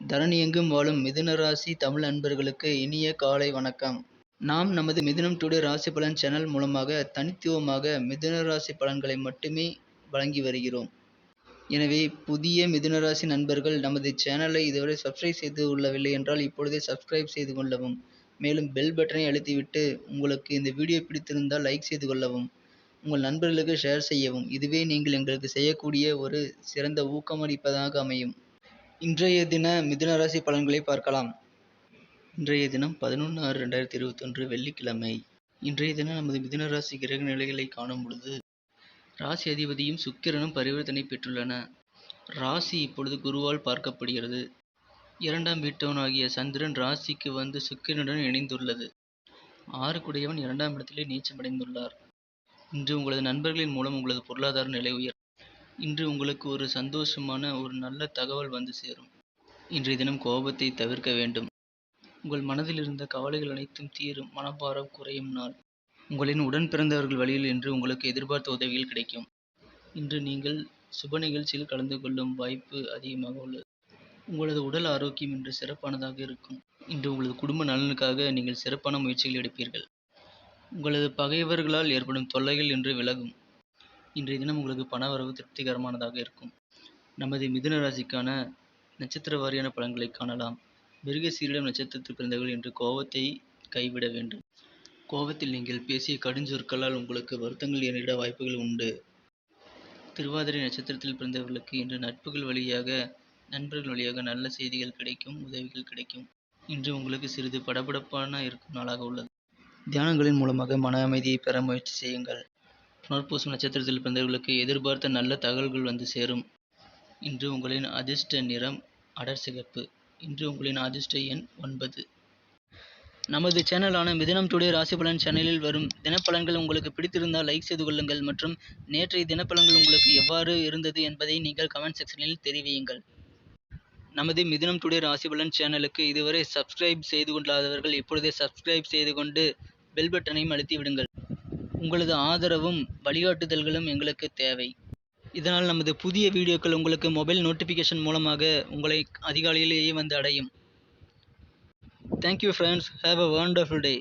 தரணி எங்கும் வாழும் மிதுன ராசி தமிழ் அன்பர்களுக்கு இனிய காலை வணக்கம். நாம் நமது மிதுனம் டுடே ராசி பலன் சேனல் மூலமாக தனித்துவமாக மிதுன ராசி பலன்களை மட்டுமே வழங்கி வருகிறோம். எனவே புதிய மிதுன ராசி நண்பர்கள் நமது சேனலை இதுவரை சப்ஸ்கிரைப் செய்து கொள்ளவில்லை என்றால் இப்பொழுதே சப்ஸ்கிரைப் செய்து கொள்ளவும். மேலும் பெல் பட்டனை அழுத்திவிட்டு உங்களுக்கு இந்த வீடியோ பிடித்திருந்தால் லைக் செய்து கொள்ளவும். உங்கள் நண்பர்களுக்கு ஷேர் செய்யவும். இதுவே நீங்கள் எங்களுக்கு செய்யக்கூடிய ஒரு சிறந்த ஊக்கமளிப்பதாக அமையும். இன்றைய தின மிதுன ராசி பலன்களை பார்க்கலாம். இன்றைய தினம் பதினொன்று ஆறு ரெண்டாயிரத்தி இருபத்தொன்று வெள்ளிக்கிழமை. இன்றைய தினம் நமது மிதுன ராசி கிரக நிலைகளை காணும் பொழுது ராசி அதிபதியும் சுக்கிரனும் பரிவர்த்தனை பெற்றுள்ளன. ராசி இப்பொழுது குருவால் பார்க்கப்படுகிறது. இரண்டாம் வீட்டவனாகிய சந்திரன் ராசிக்கு வந்து சுக்கிரனுடன் இணைந்துள்ளது. ஆறு குடையவன் இரண்டாம் இடத்திலே நீச்சமடைந்துள்ளார். இன்று உங்களது நண்பர்களின் மூலம் உங்களது பொருளாதார நிலை உயர் இன்று உங்களுக்கு ஒரு சந்தோஷமான ஒரு நல்ல தகவல் வந்து சேரும். இன்றைய தினம் கோபத்தை தவிர்க்க வேண்டும். உங்கள் மனதில் இருந்த கவலைகள் அனைத்தும் தீரும். மனபாரம் குறையும் நாள். உங்களின் உடன் பிறந்தவர்கள் வழியில் இன்று உங்களுக்கு எதிர்பார்த்த உதவிகள் கிடைக்கும். இன்று நீங்கள் சுப நிகழ்ச்சியில் கலந்து கொள்ளும் வாய்ப்பு அதிகமாக உள்ளது. உங்களது உடல் ஆரோக்கியம் இன்று சிறப்பானதாக இருக்கும். இன்று உங்களது குடும்ப நலனுக்காக நீங்கள் சிறப்பான முயற்சிகள் எடுப்பீர்கள். உங்களது பகைவர்களால் ஏற்படும் தொல்லைகள் இன்று விலகும். இன்றைய தினம் உங்களுக்கு பணவரவு திருப்திகரமானதாக இருக்கும். நமது மிதுன ராசிக்கான நட்சத்திர வாரியான பலன்களை காணலாம். மிருகசீரிடம் நட்சத்திரத்தில் பிறந்தவர்கள் என்று கோபத்தை கைவிட வேண்டும். கோபத்தில் நீங்கள் பேசிய கடுஞ்சொற்களால் உங்களுக்கு வருத்தங்கள் ஏறிட வாய்ப்புகள் உண்டு. திருவாதிரை நட்சத்திரத்தில் பிறந்தவர்களுக்கு இன்று நட்புகள் வழியாக நண்பர்கள் வழியாக நல்ல செய்திகள் கிடைக்கும் உதவிகள் கிடைக்கும். இன்று உங்களுக்கு சிறிது படபடப்பான இருக்கும் நாளாக உள்ளது. தியானங்களின் மூலமாக மன அமைதியை பெற முயற்சி செய்யுங்கள். புனர்பூசம் நட்சத்திரத்தில் பிறந்தவர்களுக்கு எதிர்பார்த்த நல்ல தகவல்கள் வந்து சேரும். இன்று உங்களின் அதிர்ஷ்ட நிறம் அடர் சிகப்பு. இன்று உங்களின் அதிர்ஷ்ட எண் ஒன்பது. நமது சேனலான மிதினம் டுடே ராசி பலன் சேனலில் வரும் தினப்பலன்கள் உங்களுக்கு பிடித்திருந்தால் லைக் செய்து கொள்ளுங்கள் மற்றும் நேற்றைய தினப்பலன்கள் உங்களுக்கு எவ்வாறு இருந்தது என்பதை நீங்கள் கமெண்ட் செக்ஷனில் தெரிவியுங்கள். நமது மிதினம் டுடே ராசி பலன் சேனலுக்கு இதுவரை சப்ஸ்கிரைப் செய்து கொள்ளாதவர்கள் இப்பொழுதே சப்ஸ்கிரைப் செய்து கொண்டு பெல் பட்டனையும் அழுத்தி விடுங்கள். உங்களது ஆதரவும் வழிகாட்டுதல்களும் எங்களுக்கு தேவை. இதனால் நமது புதிய வீடியோக்கள் உங்களுக்கு மொபைல் நோட்டிஃபிகேஷன் மூலமாக உங்களை அதிகாலையிலேயே வந்து அடையும். Thank you friends have a wonderful day